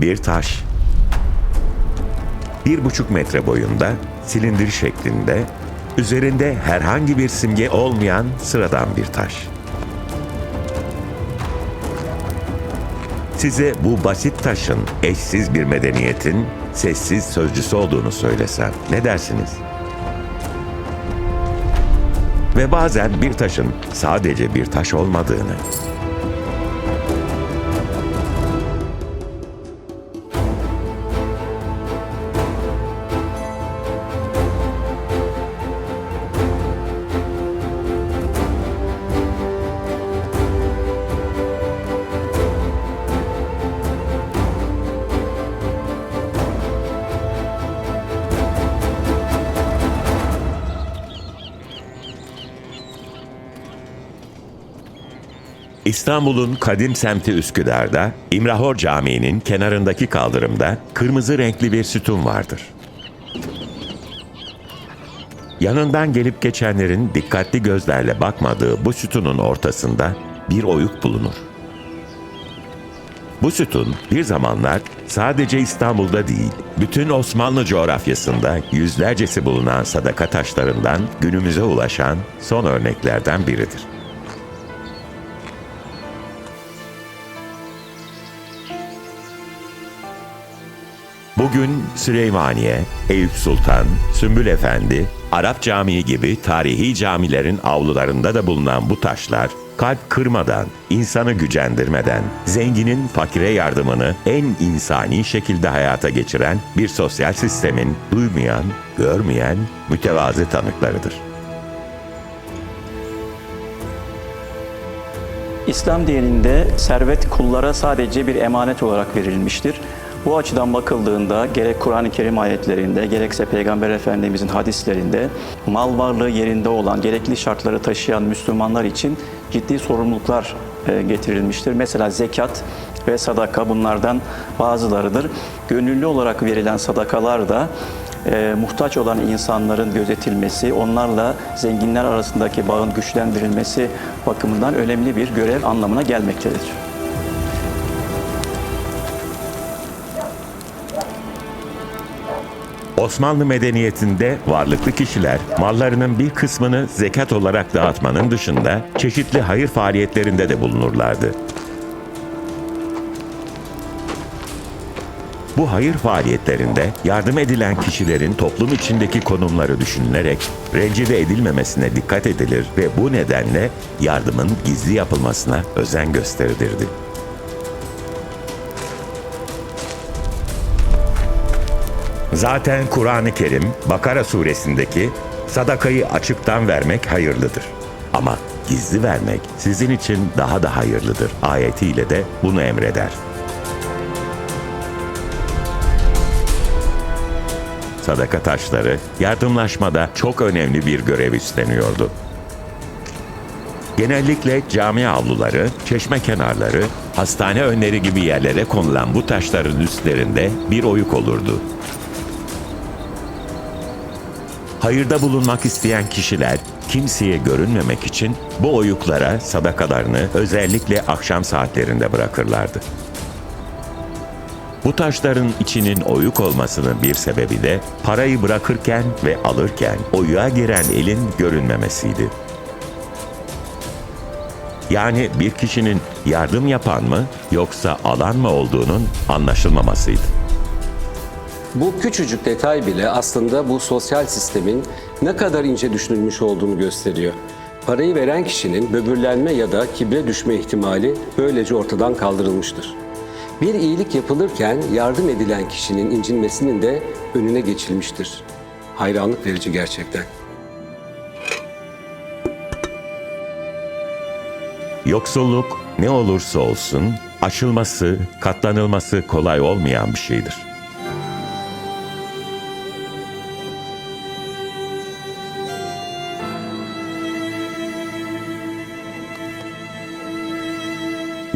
bir taş. Bir buçuk metre boyunda, silindir şeklinde, üzerinde herhangi bir simge olmayan sıradan bir taş. Size bu basit taşın eşsiz bir medeniyetin sessiz sözcüsü olduğunu söylesem ne dersiniz? Ve bazen bir taşın sadece bir taş olmadığını, İstanbul'un kadim semti Üsküdar'da İmrahor Camii'nin kenarındaki kaldırımda kırmızı renkli bir sütun vardır. Yanından gelip geçenlerin dikkatli gözlerle bakmadığı bu sütunun ortasında bir oyuk bulunur. Bu sütun bir zamanlar sadece İstanbul'da değil, bütün Osmanlı coğrafyasında yüzlercesi bulunan sadaka taşlarından günümüze ulaşan son örneklerden biridir. Bugün Süleymaniye, Eyüp Sultan, Sümbül Efendi, Arap Camii gibi tarihi camilerin avlularında da bulunan bu taşlar, kalp kırmadan, insanı gücendirmeden, zenginin fakire yardımını en insani şekilde hayata geçiren bir sosyal sistemin duymayan, görmeyen mütevazı tanıklarıdır. İslam dininde servet kullara sadece bir emanet olarak verilmiştir. Bu açıdan bakıldığında gerek Kur'an-ı Kerim ayetlerinde gerekse Peygamber Efendimizin hadislerinde mal varlığı yerinde olan gerekli şartları taşıyan Müslümanlar için ciddi sorumluluklar e, getirilmiştir. Mesela zekat ve sadaka bunlardan bazılarıdır. Gönüllü olarak verilen sadakalar da e, muhtaç olan insanların gözetilmesi, onlarla zenginler arasındaki bağın güçlendirilmesi bakımından önemli bir görev anlamına gelmektedir. Osmanlı medeniyetinde varlıklı kişiler mallarının bir kısmını zekat olarak dağıtmanın dışında çeşitli hayır faaliyetlerinde de bulunurlardı. Bu hayır faaliyetlerinde yardım edilen kişilerin toplum içindeki konumları düşünülerek rencide edilmemesine dikkat edilir ve bu nedenle yardımın gizli yapılmasına özen gösterilirdi. Zaten Kur'an-ı Kerim Bakara suresindeki sadakayı açıktan vermek hayırlıdır. Ama gizli vermek sizin için daha da hayırlıdır ayetiyle de bunu emreder. Sadaka taşları yardımlaşmada çok önemli bir görev üstleniyordu. Genellikle cami avluları, çeşme kenarları, hastane önleri gibi yerlere konulan bu taşların üstlerinde bir oyuk olurdu. Hayırda bulunmak isteyen kişiler kimseye görünmemek için bu oyuklara sadakalarını özellikle akşam saatlerinde bırakırlardı. Bu taşların içinin oyuk olmasının bir sebebi de parayı bırakırken ve alırken oyuğa giren elin görünmemesiydi. Yani bir kişinin yardım yapan mı yoksa alan mı olduğunun anlaşılmamasıydı. Bu küçücük detay bile aslında bu sosyal sistemin ne kadar ince düşünülmüş olduğunu gösteriyor. Parayı veren kişinin böbürlenme ya da kibre düşme ihtimali böylece ortadan kaldırılmıştır. Bir iyilik yapılırken yardım edilen kişinin incinmesinin de önüne geçilmiştir. Hayranlık verici gerçekten. Yoksulluk ne olursa olsun aşılması, katlanılması kolay olmayan bir şeydir.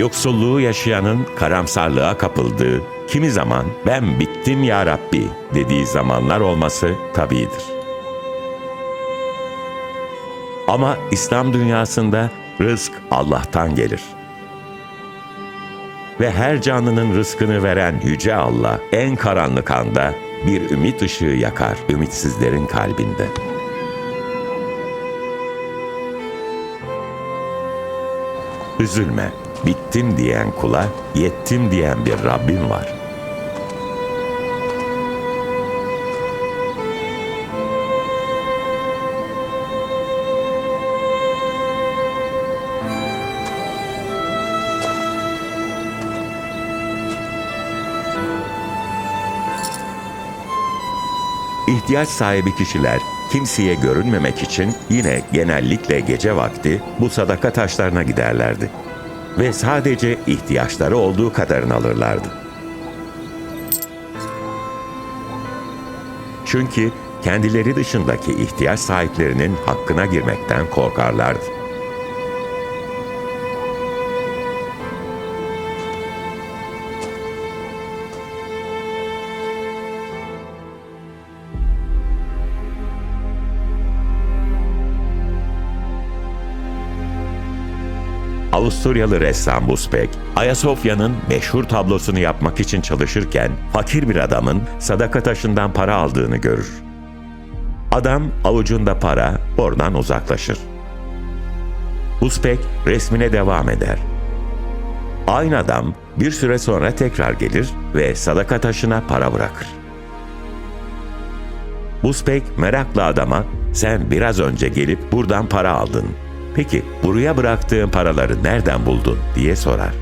Yoksulluğu yaşayanın karamsarlığa kapıldığı, kimi zaman ben bittim ya Rabbi dediği zamanlar olması tabidir. Ama İslam dünyasında rızk Allah'tan gelir. ve her canlının rızkını veren Yüce Allah en karanlık anda bir ümit ışığı yakar ümitsizlerin kalbinde. Üzülme, bittim diyen kula, yettim diyen bir Rabbim var. İhtiyaç sahibi kişiler kimseye görünmemek için yine genellikle gece vakti bu sadaka taşlarına giderlerdi. Ve sadece ihtiyaçları olduğu kadarını alırlardı. Çünkü kendileri dışındaki ihtiyaç sahiplerinin hakkına girmekten korkarlardı. Avusturyalı ressam Busbek, Ayasofya'nın meşhur tablosunu yapmak için çalışırken fakir bir adamın sadaka taşından para aldığını görür. Adam avucunda para oradan uzaklaşır. Busbek resmine devam eder. Aynı adam bir süre sonra tekrar gelir ve sadaka taşına para bırakır. Busbek merakla adama sen biraz önce gelip buradan para aldın. Peki buraya bıraktığın paraları nereden buldun diye sorar.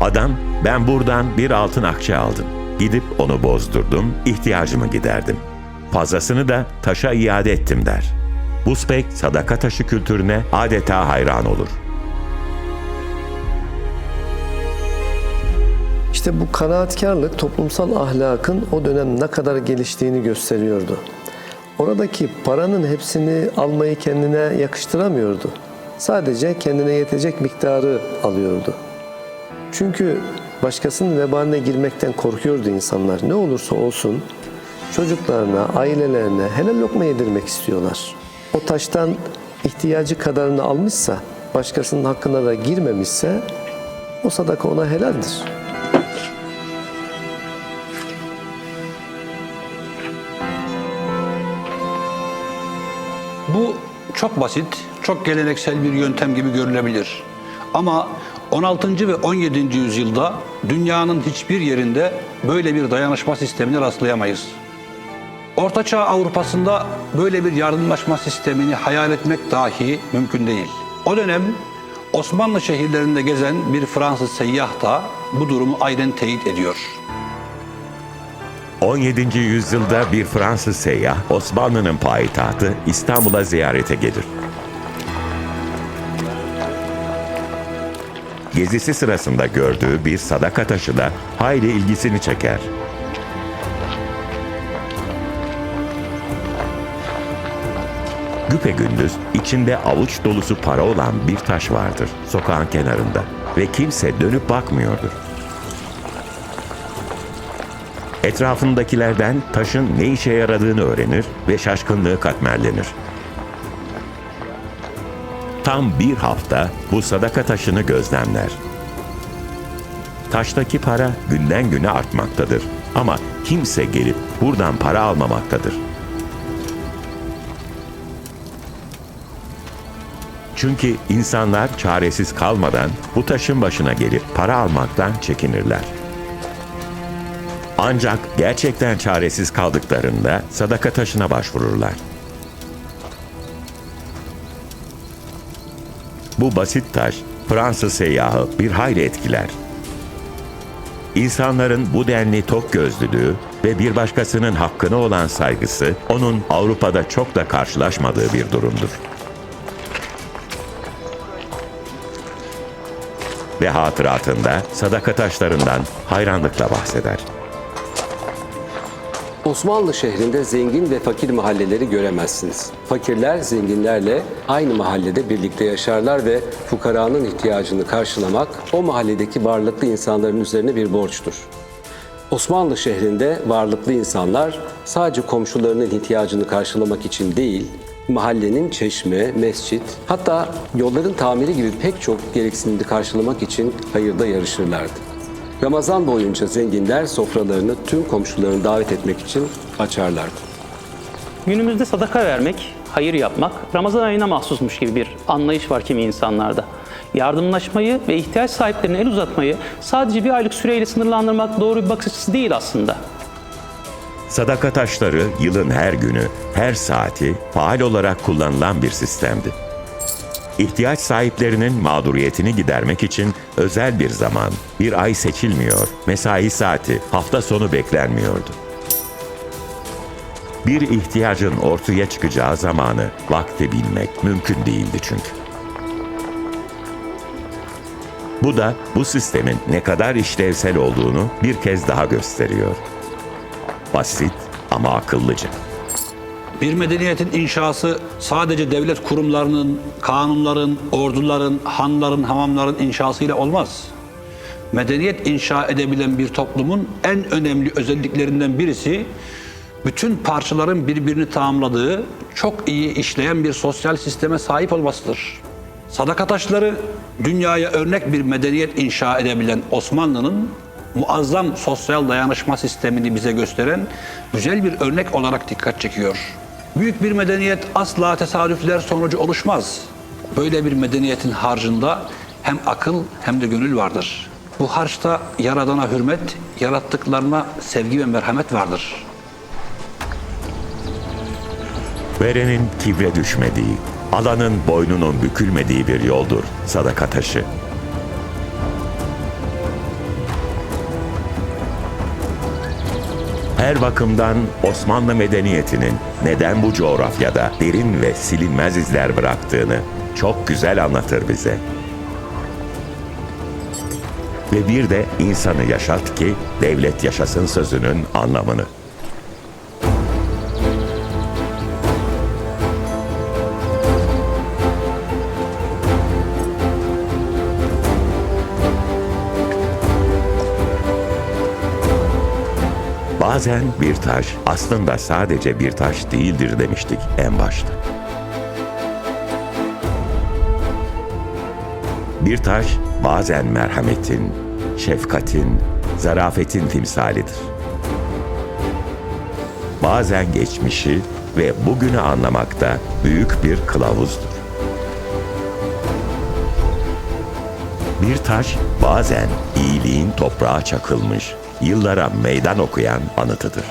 Adam ben buradan bir altın akçe aldım. Gidip onu bozdurdum, ihtiyacımı giderdim. Fazlasını da taşa iade ettim der. Busbek sadaka taşı kültürüne adeta hayran olur. İşte bu kanaatkarlık toplumsal ahlakın o dönem ne kadar geliştiğini gösteriyordu. Oradaki paranın hepsini almayı kendine yakıştıramıyordu. Sadece kendine yetecek miktarı alıyordu. Çünkü başkasının vebaline girmekten korkuyordu insanlar. Ne olursa olsun çocuklarına, ailelerine helal lokma yedirmek istiyorlar. O taştan ihtiyacı kadarını almışsa, başkasının hakkına da girmemişse o sadaka ona helaldir. Çok basit, çok geleneksel bir yöntem gibi görülebilir. Ama 16. ve 17. yüzyılda dünyanın hiçbir yerinde böyle bir dayanışma sistemine rastlayamayız. Ortaçağ Avrupa'sında böyle bir yardımlaşma sistemini hayal etmek dahi mümkün değil. O dönem Osmanlı şehirlerinde gezen bir Fransız seyyah da bu durumu aynen teyit ediyor. 17. yüzyılda bir Fransız seyyah Osmanlı'nın payitahtı İstanbul'a ziyarete gelir. Gezisi sırasında gördüğü bir sadaka taşı da hayli ilgisini çeker. Güpegündüz içinde avuç dolusu para olan bir taş vardır sokağın kenarında ve kimse dönüp bakmıyordur. Etrafındakilerden taşın ne işe yaradığını öğrenir ve şaşkınlığı katmerlenir. Tam bir hafta bu sadaka taşını gözlemler. Taştaki para günden güne artmaktadır ama kimse gelip buradan para almamaktadır. Çünkü insanlar çaresiz kalmadan bu taşın başına gelip para almaktan çekinirler. Ancak gerçekten çaresiz kaldıklarında sadaka taşına başvururlar. Bu basit taş Fransız seyyahı bir hayli etkiler. İnsanların bu denli tok gözlülüğü ve bir başkasının hakkına olan saygısı onun Avrupa'da çok da karşılaşmadığı bir durumdur. Ve hatıratında sadaka taşlarından hayranlıkla bahseder. Osmanlı şehrinde zengin ve fakir mahalleleri göremezsiniz. Fakirler zenginlerle aynı mahallede birlikte yaşarlar ve fukaranın ihtiyacını karşılamak o mahalledeki varlıklı insanların üzerine bir borçtur. Osmanlı şehrinde varlıklı insanlar sadece komşularının ihtiyacını karşılamak için değil, mahallenin çeşme, mescit, hatta yolların tamiri gibi pek çok gereksinimleri karşılamak için hayırda yarışırlardı. Ramazan boyunca zenginler sofralarını tüm komşularını davet etmek için açarlardı. Günümüzde sadaka vermek, hayır yapmak Ramazan ayına mahsusmuş gibi bir anlayış var kimi insanlarda. Yardımlaşmayı ve ihtiyaç sahiplerine el uzatmayı sadece bir aylık süreyle sınırlandırmak doğru bir bakış açısı değil aslında. Sadaka taşları yılın her günü, her saati faal olarak kullanılan bir sistemdi. İhtiyaç sahiplerinin mağduriyetini gidermek için özel bir zaman, bir ay seçilmiyor, mesai saati, hafta sonu beklenmiyordu. Bir ihtiyacın ortaya çıkacağı zamanı, vakti bilmek mümkün değildi çünkü. Bu da bu sistemin ne kadar işlevsel olduğunu bir kez daha gösteriyor. Basit ama akıllıca. Bir medeniyetin inşası sadece devlet kurumlarının, kanunların, orduların, hanların, hamamların inşasıyla olmaz. Medeniyet inşa edebilen bir toplumun en önemli özelliklerinden birisi bütün parçaların birbirini tamamladığı, çok iyi işleyen bir sosyal sisteme sahip olmasıdır. Sadaka taşları dünyaya örnek bir medeniyet inşa edebilen Osmanlı'nın muazzam sosyal dayanışma sistemini bize gösteren güzel bir örnek olarak dikkat çekiyor. Büyük bir medeniyet asla tesadüfler sonucu oluşmaz. Böyle bir medeniyetin harcında hem akıl hem de gönül vardır. Bu harçta Yaradan'a hürmet, yarattıklarına sevgi ve merhamet vardır. Verenin kibre düşmediği, alanın boynunun bükülmediği bir yoldur sadaka taşı. Her bakımdan Osmanlı medeniyetinin neden bu coğrafyada derin ve silinmez izler bıraktığını çok güzel anlatır bize. Ve bir de insanı yaşat ki devlet yaşasın sözünün anlamını. Bazen bir taş aslında sadece bir taş değildir demiştik en başta. Bir taş bazen merhametin, şefkatin, zarafetin timsalidir. Bazen geçmişi ve bugünü anlamakta büyük bir kılavuzdur. Bir taş bazen iyiliğin toprağa çakılmış, yıllara meydan okuyan anıtıdır.